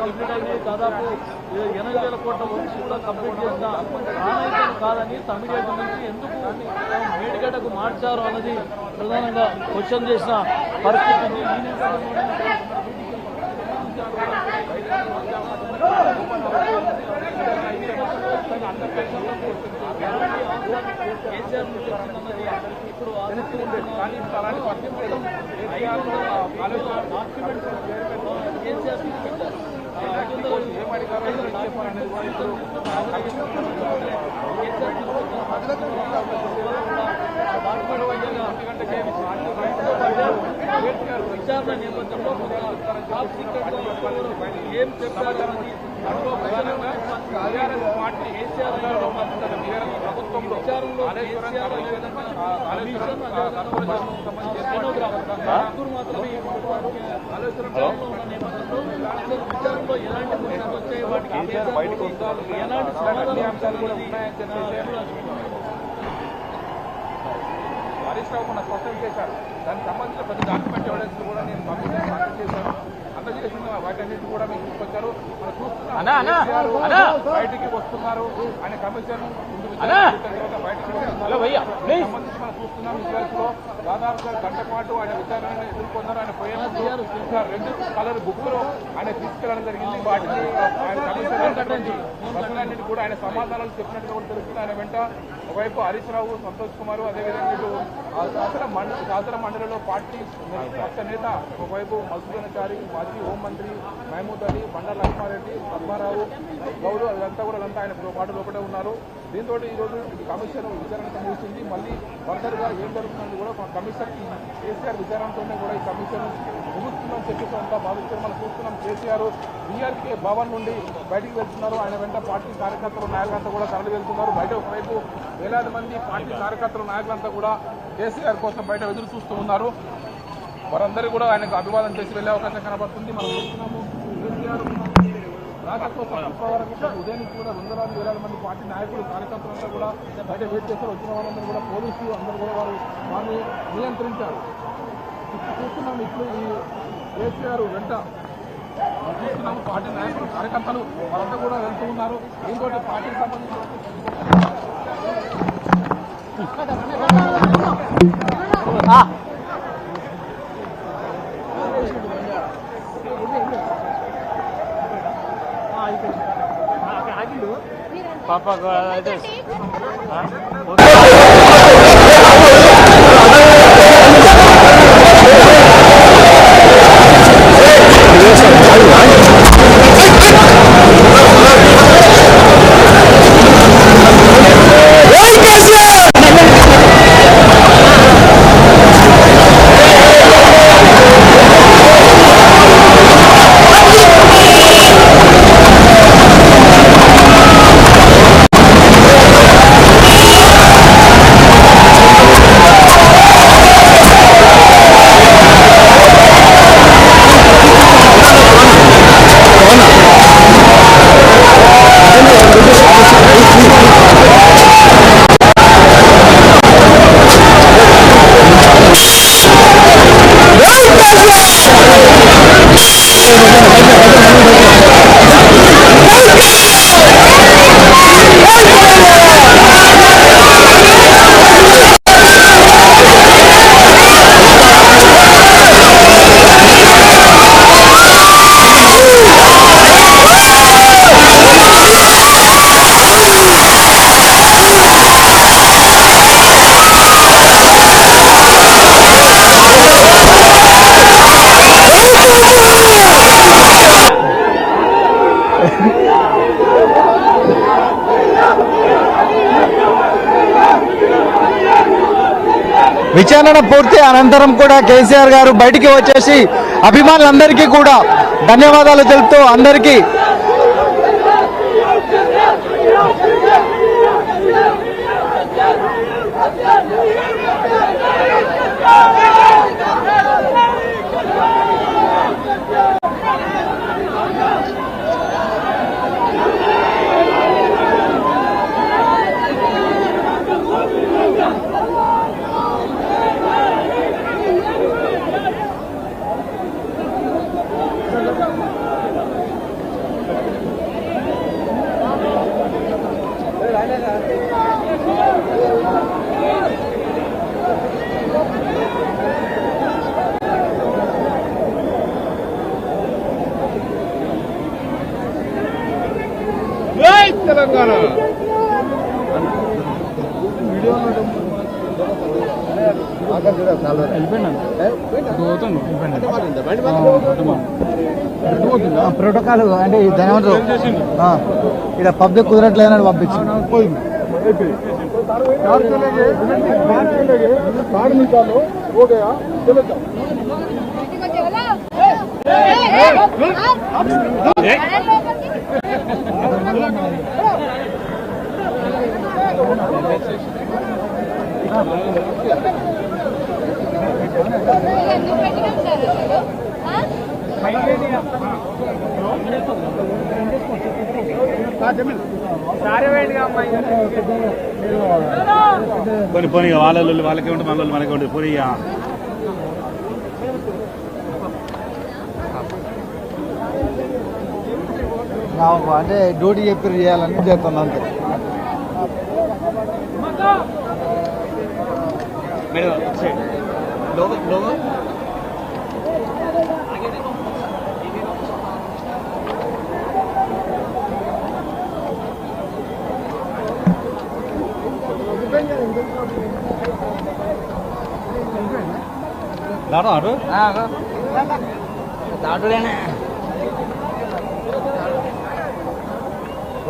Complete అయింది. దాదాపు ఎనభై వేల కోట్ల వర్క్స్ కూడా కంప్లీట్ చేసిన ఆనైతం కాదని తమిళనాడు నుంచి ఎందుకు మేడిగడ్డకు మార్చారు అన్నది ప్రధానంగా క్వశ్చన్ చేసిన పరిస్థితి ఉంది. ఈ ఇప్పుడు కానీ ఆలోచన కేసీఆర్ తీసుకొచ్చారు. ఏం అడిగారో ఏం చెప్పారనేది కూడా ఇప్పుడు విచారణ నేపథ్యంలో టాప్ సీక్రెట్ ఏం చెప్పారు అన్నది ప్రధానంగా టీఆర్ఎస్ పార్టీ కేసీఆర్ గారు కేసీఆర్ బయటకు వస్తారు. ఎలాంటి అన్ని అంశాలు కూడా ఉన్నాయని చెప్పేసి రావు మొన్న స్పష్టం చేశారు? దానికి సంబంధించిన ప్రతి డాక్యుమెంట్ ఎవిడెన్స్ కూడా నేను పంపించి సాక్షి చేశాను అందజేసిన వాటన్నిటి కూడా మీకు తీసుకొచ్చారు. మనం చూస్తున్నాం. కేసీఆర్ బయటికి వస్తున్నారు. ఆయన కమిషన్ విచారణ బయటికి సంబంధించి మనం చూస్తున్నాం ఇజ్రాయల్స్లో దాదాపుగా గంట పాటు ఆయన విచారణను ఎదుర్కొన్నారు. ఆయన పోయినప్పుడు రెండు కలర్ బుక్లు ఆయన తీసుకెళ్ళడం జరిగింది. వాటిని ఆయన కూడా ఆయన సమాధానాలు చెప్పినట్టుగా కూడా తెలుస్తుంది. ఆయన వెంట ఒకవైపు హరీష్ రావు సంతోష్ కుమార్ అదేవిధంగా శాసన మండలి శాసన మండలిలో పార్టీ పక్ష నేత ఒకవైపు మధుసూదనాచారి మాజీ హోంమంత్రి మహమూద్ అలీ బండారు లక్ష్మారెడ్డి పద్మారావు గౌడు అదంతా కూడా అంతా ఆయన పాటు లోపలే ఉన్నారు. దీంతో ఈ రోజు కమిషన్ విచారణ ముగిసింది. మళ్ళీ ఫర్దర్గా ఏం జరుగుతుందని కూడా కమిషన్ కేసీఆర్ విచారణతోనే కూడా ఈ కమిషన్ ముగుస్తుందని చెప్పేసి అంతా భావిస్తారు మనం చూస్తున్నాం. కేసీఆర్ బీఆర్కే భవన్ నుండి బయటికి వెళ్తున్నారు. ఆయన వెంట పార్టీ కార్యకర్తలు నాయకులంతా కూడా తరలి వెళ్తున్నారు. బయట ఒకవైపు వేలాది మంది పార్టీ కార్యకర్తలు నాయకులంతా కూడా కేసీఆర్ కోసం బయట ఎదురు చూస్తూ ఉన్నారు. వారందరూ కూడా ఆయనకు అభివాదం చేసి వెళ్ళే అవకాశం కనబడుతుంది. మనం చూస్తున్నాము కేసీఆర్ రాష్ట్ర కోసం శుక్రవారం కూడా ఉదయం కూడా వందలాది వేలాది మంది పార్టీ నాయకులు కార్యకర్తలంతా కూడా బయట వెయిట్ చేస్తారు. వచ్చిన వాళ్ళందరూ కూడా పోలీసులు అందరూ కూడా వారు వారిని నియంత్రించారు. ఇప్పుడు చూస్తున్నాం ఇప్పుడు ఈ కేసీఆర్ వెంట. మనం చూస్తున్నాము పార్టీ నాయకులు కార్యకర్తలు వారంతా కూడా వెళ్తూ ఉన్నారు. దీంతో పార్టీకి సంబంధించిన పాప అయితే విచారణ పూర్తి అనంతరం కూడా కేసీఆర్ గారు బయటికి వచ్చేసి అభిమానులందరికీ కూడా ధన్యవాదాలు తెలుపుతూ అందరికీ తెలంగాణ ప్రోటోకాల్ అంటే ఏమంటారు ఇక్కడ పబ్లిక్ కుదరట్లేదని పంపించింది పోనీ పోనీ ఇక వాళ్ళ వాళ్ళు వాళ్ళకే ఉంటుంది మన వాళ్ళు మనకే ఉంటుంది పోనీ ఇక. నాకు అంటే డ్యూటీ చెప్పి చేయాలని చేస్తాను అంతే మేడం సైడ్. లోగో లోగో దాటం అటు